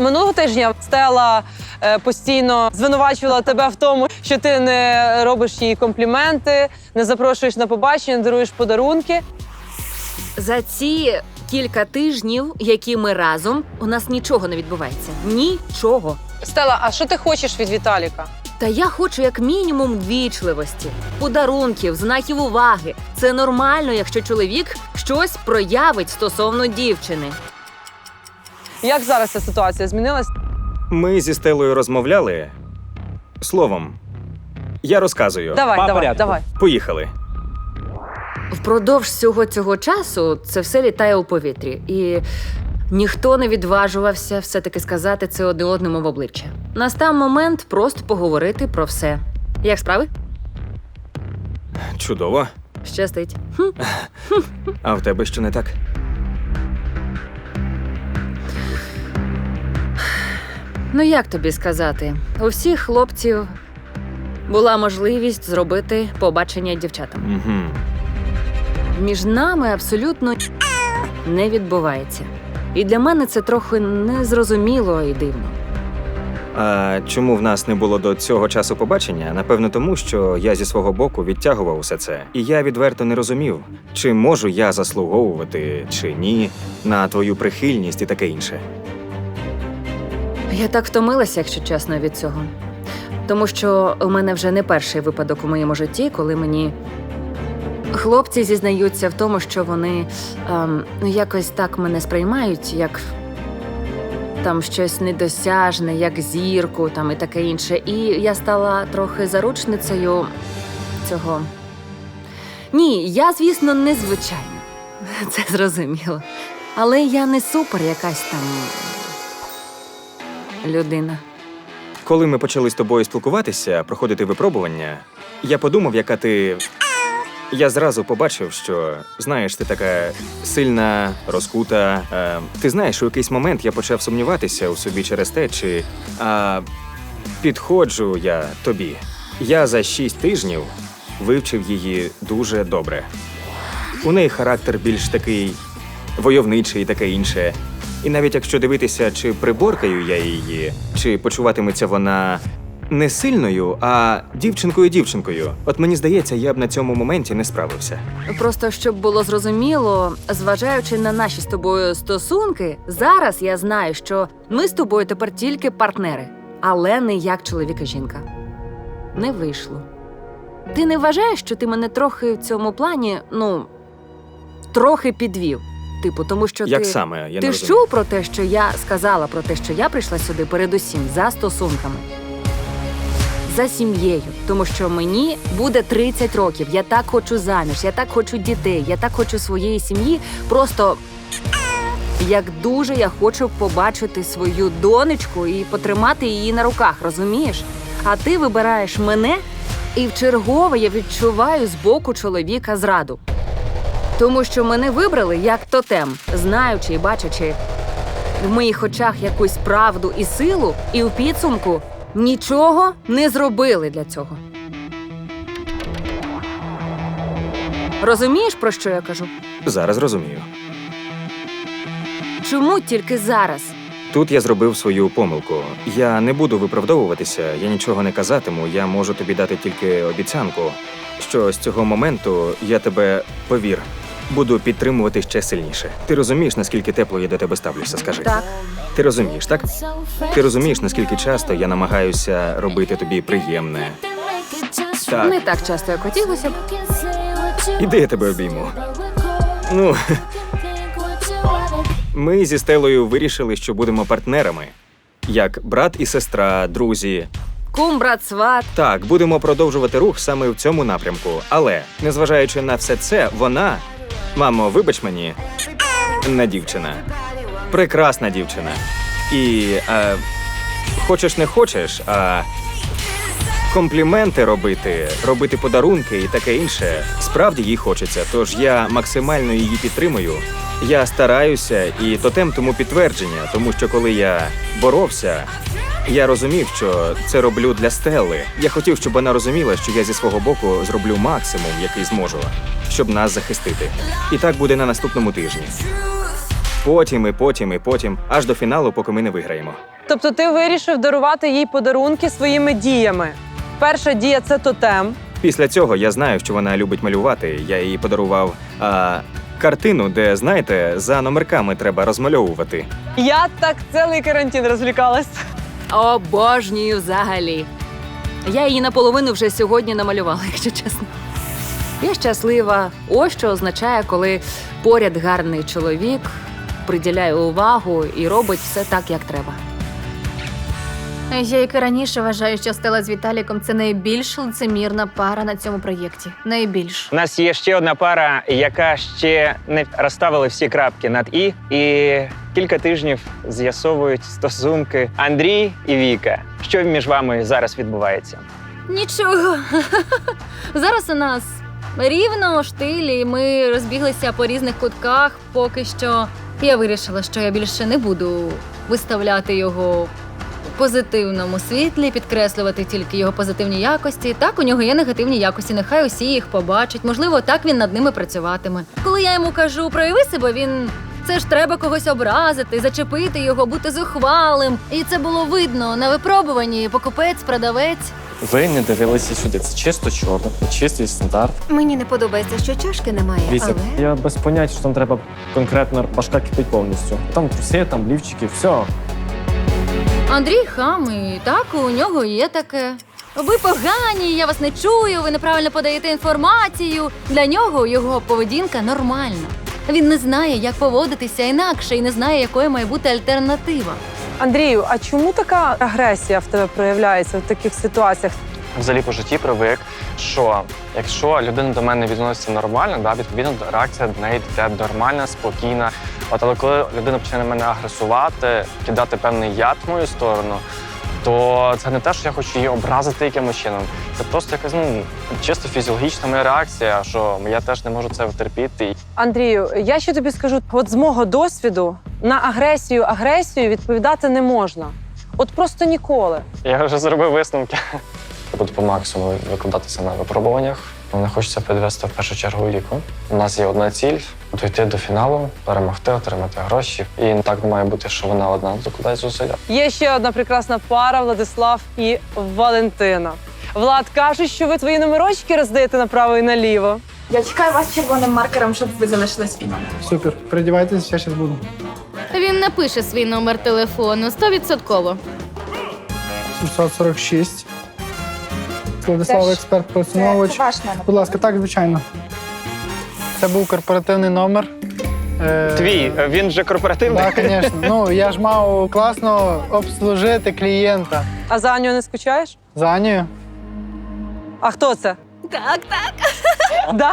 Минулого тижня Стела е, постійно звинувачувала тебе в тому, що ти не робиш їй компліменти, не запрошуєш на побачення, не даруєш подарунки. За ці кілька тижнів, які ми разом, у нас нічого не відбувається. Нічого. Стела, а що ти хочеш від Віталіка? Та я хочу як мінімум вічливості, подарунків, знаків уваги. Це нормально, якщо чоловік щось проявить стосовно дівчини. Як зараз ця ситуація змінилась? Ми зі Стелою розмовляли. Словом, я розказую. Давай, По давай, порядку. давай. Поїхали. Впродовж всього цього часу це все літає у повітрі, і ніхто не відважувався все-таки сказати це один одному в обличчя. Настав момент просто поговорити про все. Як справи? Чудово. Щастить. Хм. А в тебе що не так? Ну як тобі сказати? У всіх хлопців була можливість зробити побачення дівчатам. Угу. Між нами абсолютно не відбувається. І для мене це трохи незрозуміло і дивно. А чому в нас не було до цього часу побачення? Напевно, тому що я зі свого боку відтягував усе це. І я відверто не розумів, чи можу я заслуговувати, чи ні, на твою прихильність і таке інше. Я так втомилася, якщо чесно, від цього. Тому що у мене вже не перший випадок у моєму житті, коли мені хлопці зізнаються в тому, що вони ем, ну, якось так мене сприймають, як там щось недосяжне, як зірку, там і таке інше. І я стала трохи заручницею цього. Ні, я, звісно, незвичайна. Це зрозуміло. Але я не супер якась там людина. Коли ми почали з тобою спілкуватися, проходити випробування, я подумав, яка ти. Я зразу побачив, що знаєш, ти така сильна, розкута. Е, ти знаєш, у якийсь момент я почав сумніватися у собі через те, чи а, підходжу я тобі. Я за шість тижнів вивчив її дуже добре. У неї характер більш такий войовничий таке інше. І навіть якщо дивитися, чи приборкаю я її, чи почуватиметься вона не сильною, а дівчинкою-дівчинкою. От мені здається, я б на цьому моменті не справився. Просто щоб було зрозуміло, зважаючи на наші з тобою стосунки, зараз я знаю, що ми з тобою тепер тільки партнери, але не як чоловік і жінка. Не вийшло. Ти не вважаєш, що ти мене трохи в цьому плані, ну, трохи підвів. Типу, тому що Як ти. саме? Я Ти ж розумію. чув про те, що я сказала про те, що я прийшла сюди передусім за стосунками. За сім'єю, тому що мені буде 30 років. Я так хочу заміж, я так хочу дітей, я так хочу своєї сім'ї. Просто як дуже я хочу побачити свою донечку і потримати її на руках, розумієш? А ти вибираєш мене, і в чергове я відчуваю з боку чоловіка зраду. Тому що мене вибрали як тотем, знаючи і бачачи в моїх очах якусь правду і силу, і у підсумку нічого не зробили для цього. Розумієш, про що я кажу? Зараз розумію. Чому тільки зараз? Тут я зробив свою помилку. Я не буду виправдовуватися, я нічого не казатиму. Я можу тобі дати тільки обіцянку, що з цього моменту я тебе повір. Буду підтримувати ще сильніше. Ти розумієш, наскільки тепло я до тебе ставлюся, скажи. Так, Ти розумієш, так? Ти розумієш, наскільки часто я намагаюся робити тобі приємне. Так. не так часто, як хотілося б. Іди я тебе обійму. Ну, ми зі Стелою вирішили, що будемо партнерами. Як брат і сестра, друзі. Кум, брат, сват. Так, будемо продовжувати рух саме в цьому напрямку. Але, незважаючи на все це, вона, мамо, вибач мені, не дівчина. Прекрасна дівчина. І е, хочеш не хочеш, а компліменти робити, робити подарунки і таке інше, справді їй хочеться. Тож я максимально її підтримую. Я стараюся, і тотем тому підтвердження, тому що коли я боровся, я розумів, що це роблю для Стелли. Я хотів, щоб вона розуміла, що я зі свого боку зроблю максимум, який зможу, щоб нас захистити. І так буде на наступному тижні. Потім і потім, і потім, аж до фіналу, поки ми не виграємо. Тобто ти вирішив дарувати їй подарунки своїми діями. Перша дія це тотем. Після цього я знаю, що вона любить малювати. Я їй подарував а, картину, де, знаєте, за номерками треба розмальовувати. Я так цілий карантин розвлікалась. Обожнюю взагалі. Я її наполовину вже сьогодні намалювала, якщо чесно. Я щаслива. Ось що означає, коли поряд гарний чоловік приділяє увагу і робить все так, як треба. Я як і раніше вважаю, що Стела з Віталіком це найбільш лицемірна пара на цьому проєкті. Найбільш. У нас є ще одна пара, яка ще не розставили всі крапки над і, і кілька тижнів з'ясовують стосунки Андрій і Віка. Що між вами зараз відбувається? Нічого. Зараз у нас рівно штилі. Ми розбіглися по різних кутках. Поки що я вирішила, що я більше не буду виставляти його. в Позитивному світлі, підкреслювати тільки його позитивні якості. Так, у нього є негативні якості. Нехай усі їх побачать. Можливо, так він над ними працюватиме. Коли я йому кажу, прояви себе, він це ж треба когось образити, зачепити його, бути зухвалим. І це було видно на випробуванні. Покупець, продавець. Ви не дивилися сюди. Це чисто чорно, чистий стандарт. Мені не подобається, що чашки немає, Віся, але я без поняття, що там треба конкретно башка кипить повністю. Там труси, там лівчики, все. Андрій хам, і так у нього є таке. Ви погані, я вас не чую, ви неправильно подаєте інформацію. Для нього його поведінка нормальна. Він не знає, як поводитися інакше і не знає, якою має бути альтернатива. Андрію, а чому така агресія в тебе проявляється в таких ситуаціях? Взагалі по житті привик, що якщо людина до мене відноситься нормально, да, відповідно реакція до неї йде нормальна, спокійна. От але коли людина почне на мене агресувати, кидати певний яд в мою сторону, то це не те, що я хочу її образити якимось чином. Це просто якась ну чисто фізіологічна моя реакція, що я теж не можу це втерпіти. Андрію, я ще тобі скажу: от з мого досвіду на агресію агресію відповідати не можна. От просто ніколи. Я вже зробив висновки. Буду по максимуму викладатися на випробуваннях. Мене хочеться підвести в першу чергу віку. У нас є одна ціль дойти до фіналу, перемогти, отримати гроші. І так має бути, що вона одна докладає зусилля. Є ще одна прекрасна пара Владислав і Валентина. Влад каже, що ви твої номерочки роздаєте направо і наліво. Я чекаю вас червоним маркером, щоб ви залишились фіналі. Супер, передівайтесь, я зараз буду. Він напише свій номер телефону стовідсотково. 746. Владислав, експерт Це, ваш номер. Будь ласка, так, звичайно. Це був корпоративний номер. Е, Твій, він же корпоративний. Так, звісно. Ну, я ж мав класно обслужити клієнта. А за Аню не скучаєш? За Анією? А хто це? Так, так. Да?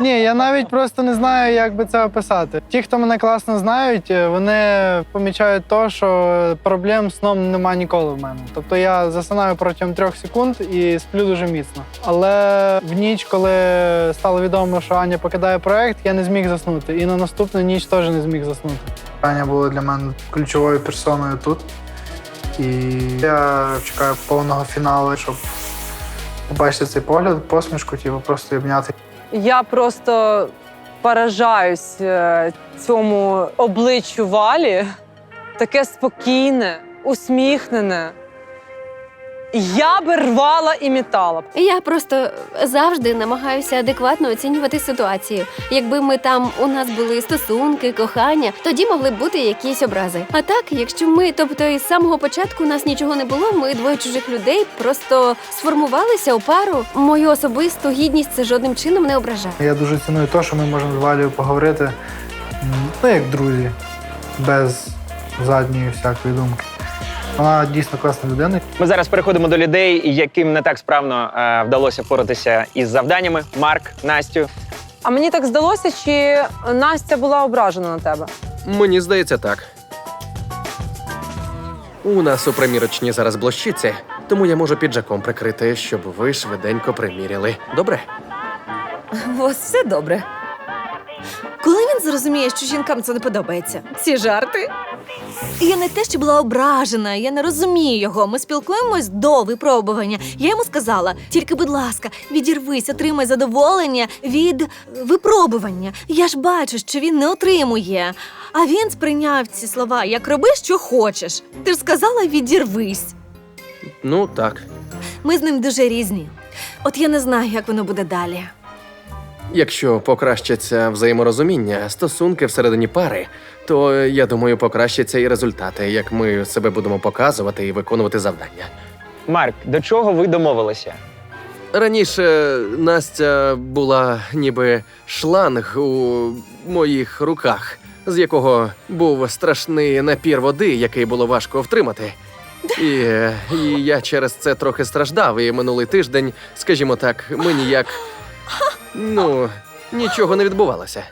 Ні, я навіть просто не знаю, як би це описати. Ті, хто мене класно знають, е, вони помічають то, що проблем з сном немає ніколи в мене. Тобто я засинаю протягом трьох секунд і сплю дуже міцно. Але в ніч, коли стало відомо, що Аня покидає проект, я не зміг заснути. І на наступну ніч теж не зміг заснути. Аня була для мене ключовою персоною тут. І я чекаю повного фіналу, щоб побачити цей погляд, посмішку, типу, просто обняти. Я просто поражаюсь е, цьому обличчю Валі. Таке спокійне, усміхнене. Я би рвала і метала. б. я просто завжди намагаюся адекватно оцінювати ситуацію. Якби ми там у нас були стосунки, кохання, тоді могли б бути якісь образи. А так, якщо ми, тобто із самого початку у нас нічого не було, ми двоє чужих людей просто сформувалися у пару. Мою особисту гідність це жодним чином не ображає. Я дуже ціную те, що ми можемо з Валею поговорити, ну, як друзі, без задньої всякої думки. Вона дійсно класна людина. Ми зараз переходимо до людей, яким не так справно е, вдалося впоратися із завданнями. Марк, Настю. А мені так здалося, чи Настя була ображена на тебе. Мені здається, так. У нас у примірочні зараз блощиці, тому я можу піджаком прикрити, щоб ви швиденько приміряли. Добре? У вас все добре. Коли він зрозуміє, що жінкам це не подобається? Ці жарти? Я не те, що була ображена, я не розумію його. Ми спілкуємось до випробування. Я йому сказала: тільки, будь ласка, відірвись, отримай задоволення від випробування. Я ж бачу, що він не отримує. А він сприйняв ці слова як роби, що хочеш. Ти ж сказала відірвись. Ну так. Ми з ним дуже різні. От я не знаю, як воно буде далі. Якщо покращаться взаєморозуміння, стосунки всередині пари, то я думаю, покращаться і результати, як ми себе будемо показувати і виконувати завдання. Марк, до чого ви домовилися? Раніше Настя була ніби шланг у моїх руках, з якого був страшний напір води, який було важко втримати. І, і я через це трохи страждав. І минулий тиждень, скажімо так, ми ніяк ну нічого не відбувалося.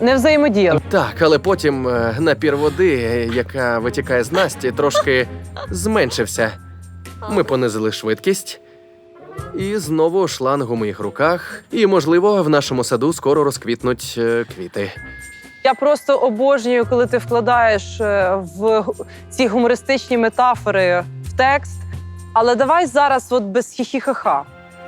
Не взаємодія. Так, але потім е, напір води, яка витікає з Насті, трошки зменшився. Ми понизили швидкість. І знову шланг у моїх руках. І, можливо, в нашому саду скоро розквітнуть е, квіти. Я просто обожнюю, коли ти вкладаєш е, в гу- ці гумористичні метафори в текст. Але давай зараз, от без хі-хі-ха-ха.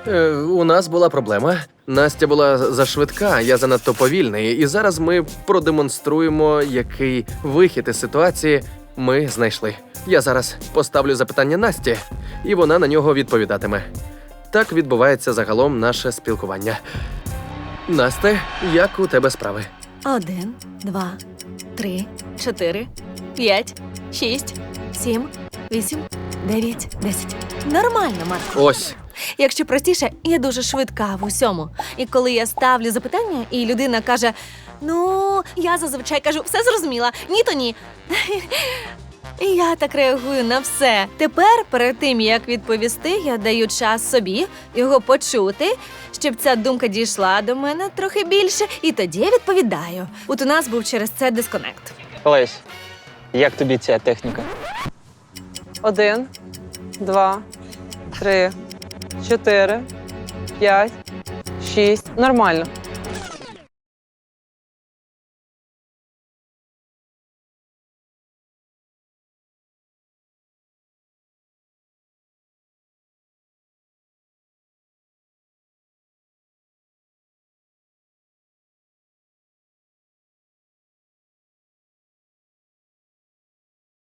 Е, у нас була проблема. Настя була зашвидка, я занадто повільний. І зараз ми продемонструємо, який вихід із ситуації ми знайшли. Я зараз поставлю запитання Насті, і вона на нього відповідатиме. Так відбувається загалом наше спілкування. Насте, як у тебе справи? Один, два, три, чотири, п'ять, шість, сім, вісім, дев'ять, десять. Нормально, Марко. Ось Якщо простіше, я дуже швидка в усьому. І коли я ставлю запитання, і людина каже: Ну, я зазвичай кажу, все зрозуміла, ні, то ні. І я так реагую на все. Тепер, перед тим як відповісти, я даю час собі його почути, щоб ця думка дійшла до мене трохи більше, і тоді я відповідаю. От у нас був через це дисконект. Олесь, як тобі ця техніка? Один, два, три, чотири, п'ять, шість. Нормально.